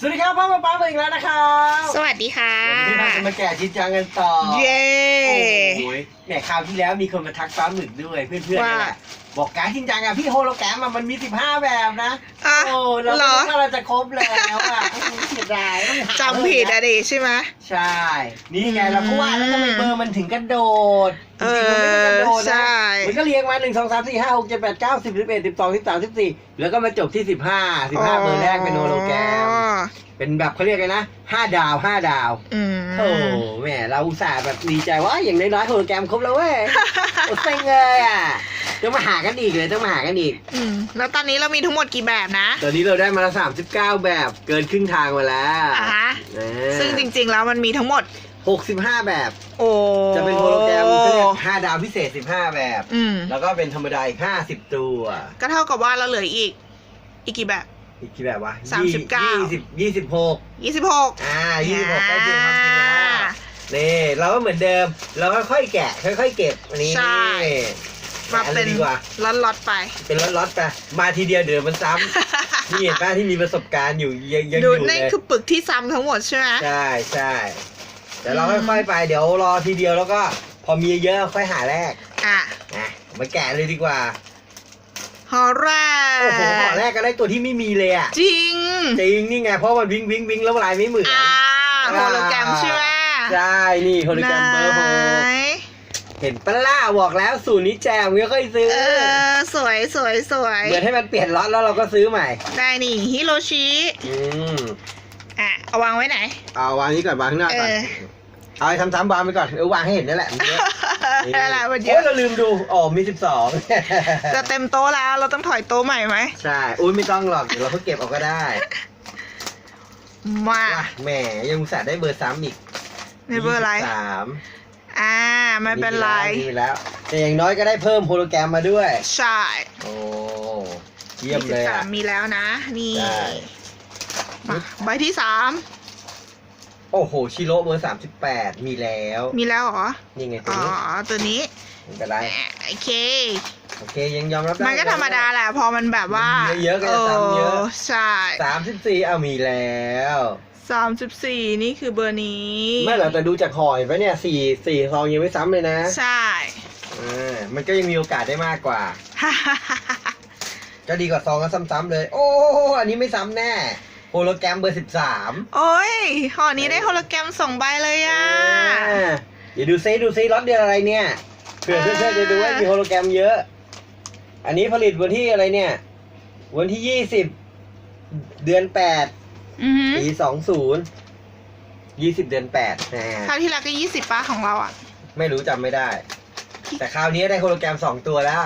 สวัสดีครับพ่อมาป้ามาอีกแล้วนะครับสวัสดีค่ะ วันนี้เราจะมาแกะชิ้นจังกันต่อเย้โอ้ยเนี่ยคราวที่แล้วมีคนมาทักฟ้าหมึกด้วยเพื่อนๆนี่ว่าแหละบอกการดชิ้นจังอะพี่โฮโลแกรมอะมันมี 15 แบบนะ อะโอ้เราเหรคิอดว่าเราจะครบแล้วอะเสียดายต้องหาจำผิดอะดิใช่ไหม ใช่ นี่ไงเราก็ว่าแล้วทำไมเบอร์มันถึงกระโดดจเอริงๆมันไม่ได้กระโดดใช่ นะมันก็เรียงมาหนึ่งสองสามสี่ห้าหกเจ็ดแปดเก้าสิบสิบเอ็ดสิบสองสิบสามสิบสี่แล้วก็มาจบที่สิบห้าสิบห้าเบอร์แรกเป็นโฮโลแกรม อ๋อเป็นแบบเขาเรียกไงนะห้าดาวห้าดาว อืม โอ้แหม่เราอุตส่าห์แบบดีใจว่าอย่างน้อยๆโฮโลแกรมครบแล้วเว้ย โอ้เซ็งเลยอะ ต้องมาหากันอีกเลยต้องมาหากันอีก อืมแล้วตอนนี้เรามีทั้งหมดกี่แบบนะ ตอนนี้เราได้มาละสามสิบเก้าแบบเกินครึ่งทางมาแล้วอ่าฮะ ซึ่งจริงๆแล้วมันมีทั้งหมด หกสิบห้าแบบ โอ้จะเป็นโฮโลแกรมเขาเรียกห้าดาวพิเศษสิบห้าแบบ อืมแล้วก็เป็นธรรมดาอีกห้าสิบตัว ก็เท่ากับว่าเราเหลืออีก อีกกี่แบบ อีกกี่แบบวะสามสิบเก้ายี่สิบยี่สิบหกยี่สิบหก อ่ายี่สิบหกใกล้เคียงความจริงแล้วนี่เราก็เหมือนเดิม เราก็ค่อยๆแกะ ค่อย ๆ เก็บอันนี้ ใช่ มาแกะอัเป็นดีกว่า ล็อตๆไป เป็นล็อตๆไป มาทีเดียวเดี๋ยวมันซ้ำ นี่เห็นป้าที่มีประสบการณ์อยู่ยังยังอดูยู่เลนี่ยคือปึกที่ซ้ำทั้งหมดใช่ไหม ใช่ใช่เดี๋ยวเราอืม ค่อยๆไปเดี๋ยวรอทีเดียวแล้วก็พอมีเยอะค่อยหาแรกอะนะมาแกะเลยดีกว่าฮอแรกโอ้โหห่อแรกก็ได้ตัวที่ไม่มีเลยอะจริง จริงนี่ไงเพราะมันวิ่งวิ่งวิ่งแล้วลายไม่เหมือน อ่าโฮโลแกรมใช่ไหมใช่นี่โฮโลแกรมเบอร์หกไหน เห็นปะล่าบอกแล้วสูตรนี้แจมไม่ค่อยซื้อ เออ สวยสวยสวยเหมือนให้มันเปลี่ยนล็อตแล้วเราก็ซื้อใหม่ ได้นี่ฮิโรชิอืมอะเอาวางไว้ไหน เอาวางนี้ก่อนวางข้างหน้าก่อนเออ เอาไอ้ทำซ้ำวางไปก่อนเออวางให้เห็นนั่นแหละมันเยอะได้ละมันเยโอ้อะยเราลืมดูอ๋อมีสิบสองจะเต็มโต๊ะแล้วเราต้องถอยโต๊ะใหม่ไหมใช่อุ้ยไม่ต้องหรอกเดี๋ยวเราก็เก็บเอาก็ได้มาว่ะแหมยังอุตส่าห์ได้เบอร์ซ้ำอีกในเบอร์อะไรสามอ่า ไม่เป็นไร มีแล้วแต่อย่างน้อยก็ได้เพิ่มโฮโลแกรมมาด้วย ใช่โอ้เยี่ยมเลยสาอะมมีแล้วนะ นี่ใช่มาใบที่สามโอ้โห ชิโร่เบอร์สามสิบแปดมีแล้ว มีแล้วเหรอ นี่ไงตัวอ๋อ นี้ตัวนี้ไม่เป็นไรอะโอเค โอเคยังยอมรับได้ มันก็ธรรมดาแหละ พอมันแบบว่ามันเยอะๆก็จะซ้ำเยอะ ใช่ สามสิบสี่เอามีแล้ว สามสิบสี่นี่คือเบอร์นี้ ไม่หรอกแต่ดูจากหอยไปเนี่ยสี่สี่ซองยังไม่ซ้ำเลยนะใช่อ่ามันก็ยังมีโอกาสได้มากกว่า ก็ดีกว่าซองก็ซ้ำๆเลย โอ้อันนี้ไม่ซ้ำแน่โฮโลแกรมเบอร์สิบสามโอ้ยห่อนี้ได้โฮโลแกรมสองใบเลยอะ เดี๋ยวดูซิดูซิล็อตเดือนอะไรเนี่ยเผื่อเพื่อนๆจะดูว่ามีโฮโลแกรมเยอะ อันนี้ผลิตวันที่อะไรเนี่ย วันที่ยี่สิบเดือนแปด อือหือปีสองศูนย์ยี่สิบเดือนแปดนะคราวที่แล้วก็ยี่สิบป้าของเราอะ ไม่รู้จำไม่ได้ แต่คราวนี้ได้โฮโลแกรมสองตัวแล้ว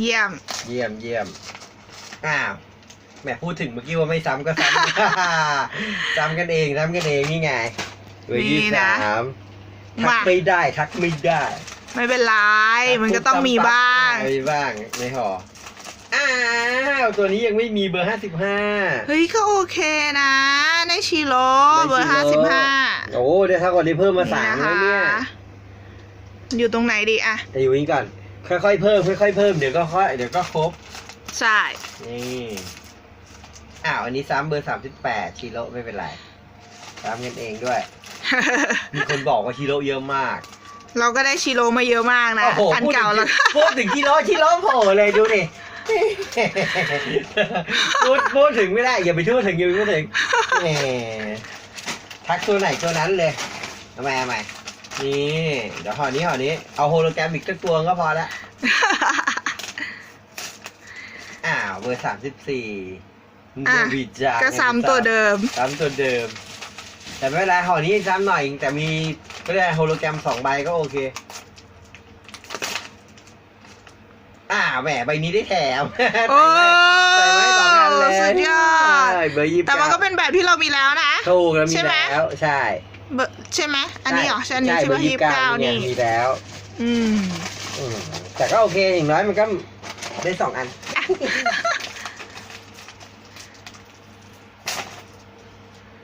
เยี่ยม เยี่ยมเยี่ยมอ้าวแหมพูดถึงเมื่อกี้ว่าไม่ซ้ำก็ซ้ำ ซ้ำกันเองซ้ำกันเองนี่ไงเบอร์นี่ยี่สิบนะ สามทักมาไม่ได้ทักไม่ได้ไม่เป็นไร มันก็ต้องมีบ้าง มีบ้างในห่ออ้าว ตัวนี้ยังไม่มีเบอร์ห้าสิบห้าเฮ้ยก็โอเคนะได้ชิโร่เบอร์ห้าสิบห้าโอ้ได้เท่ากับที่เพิ่มมาสามแล้วเนี่ยอยู่ตรงไหนดีอะแต่อยู่นี้ก่อนค่อยๆเพิ่มค่อยๆเพิ่มเดี๋ยวก็ค่อยเดี๋ยวก็ครบใช่นี่อ้าวอันนี้ซ้ำเบอร์สามสิบแปดชิโร่ไม่เป็นไรซ้ำกันเองด้วย มีคนบอกว่าชิโร่เยอะมาก เราก็ได้ชิโร่มาเยอะมากนะโอ้โหอันพูดถึเก่างแล้วพูดถึงชิโร่ชิโร่โผล่เลยดูดิ พูดพูดถึงไม่ได้ อย่าไปพูดถึงอย่าไปพูดถึงแหมทักตัวไหนตัวนั้นเลยทำไมทำไมนี่ เดี๋ยวห่อนี้ห่อนี้ เอาโฮโลแกรมอีกสักตัวก็พอละ อ้าวเบอร์สามสิบสี่อะวิจาก็ซ้ำตัวเดิม ซ้ำตัวเดิม แต่ไม่เป็นไรห่อนี้ซ้ำหน่อย แต่มีก็ได้โฮโลแกรมสองใบก็โอเค อ่า แหมใบนี้ได้แถมโอ้ใส่ไว้สองอันเลยสุดยอด ใช่เบอร์ยี่สิบแต่มันก็เป็นแบบที่เรามีแล้วนะ ถูกแล้วมีใช่ไหม แล้วใช่เบอร์ใช่ไหมอันนี้เหรอใช่อันนี้ใช่ใช่เบไหอมร์ยี่ยี่สิสิบบเก้าเก้าเนี่ยนี่มีแล้วอืมอืมแต่ก็โอเคอย่างน้อยมันก็ได้สองอัน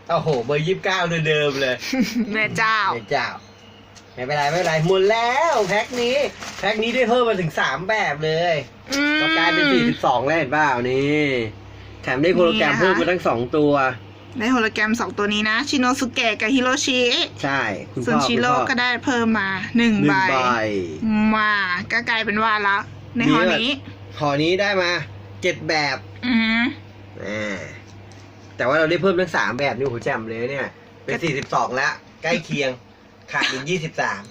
โอ้โห เบอร์ยี่สิบเก้าเดิมๆเลย แม่เจ้าเดี๋ยวเจ้า ไม่เป็นไรไม่เป็นไรหมดแล้วแพ็คนี้แพ็คนี้ได้เพิ่มมาถึงสามแบบเลยอืม ก็กลายเป็นสี่สิบสองแล้วเห็นเปล่านี่แถมได้โปรแกรมนี่นะคะ เพิ่มมาทั้งสองตัวได้โฮโลแกรมสองตัวนี้นะ ชิโนสุเกะกับฮิโรชิ ใช่คุณส่วนพ่อชิคุณโร่พ่อก็ได้เพิ่มมาหนึ่งหนึ่ใบ งใบ มาก็กลายเป็นว่าละ ในหอนี้หอนี้ได้มาเจ็ดแบบอือหืออ่าแต่ว่าเราได้เพิ่มทั้งสามแบบนี่โอ้โหแจ่มเลยเนี่ย เป็นสี่สิบสองแล้ว ใกล้เคียง ขาดอีกยี่สิบสาม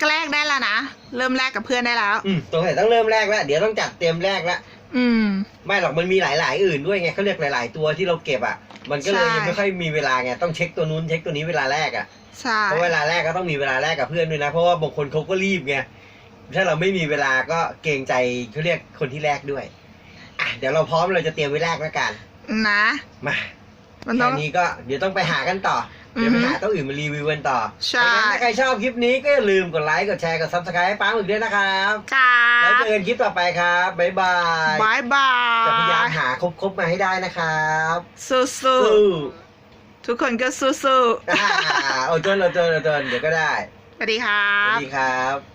ก็แลกได้แล้วนะเริ่มแลกกับเพื่อนได้แล้ว อืมตรงไหนต้องเริ่มแรกแล้วเดี๋ยวต้องจัดเต็มแรกแล้วอืม ไม่หรอกมันมีหลาย ๆ อื่นด้วยไงเขาเรียกหลาย ๆ ตัวที่เราเก็บอะ มันก็เลยใช่ ยังไม่ค่อยมีเวลาไงต้องเช็คตัวนู้นเช็คตัวนี้เวลาแรกอะใช่เพราะเวลาแรกก็ต้องมีเวลาแรกกับเพื่อนด้วยนะเพราะว่าบางคนเขาก็รีบไงถ้าเราไม่มีเวลาก็เกรงใจเขาเรียกคนที่แรกด้วยอะเดี๋ยวเราพร้อมเราจะเตรียมไว้แรกแล้วกันนะ มามันต้แค่องนี้ก็เดี๋ยวต้องไปหากันต่อ เดี๋ยวไปอือฮึหาตัวอื่นมารีวิวกันต่อใช่ดังนั้นถ้าใครชอบคลิปนี้ก็อย่าลืมกดไลค์ กดแชร์ กดซับสไครต์ให้ป้าหมึกด้วยนะครับ จ้าแล้วเจอกันคลิปต่อไปครับ บ๊ายบาย บายบาจะพยายามยหาครบๆมาให้ได้นะครับสู้สู้ๆทุกคนก็สู้อ่าเอาจนเอาจนเอาจนเดี๋ยวก็ได้ ๆสวัสดีครัสวับสดีครับ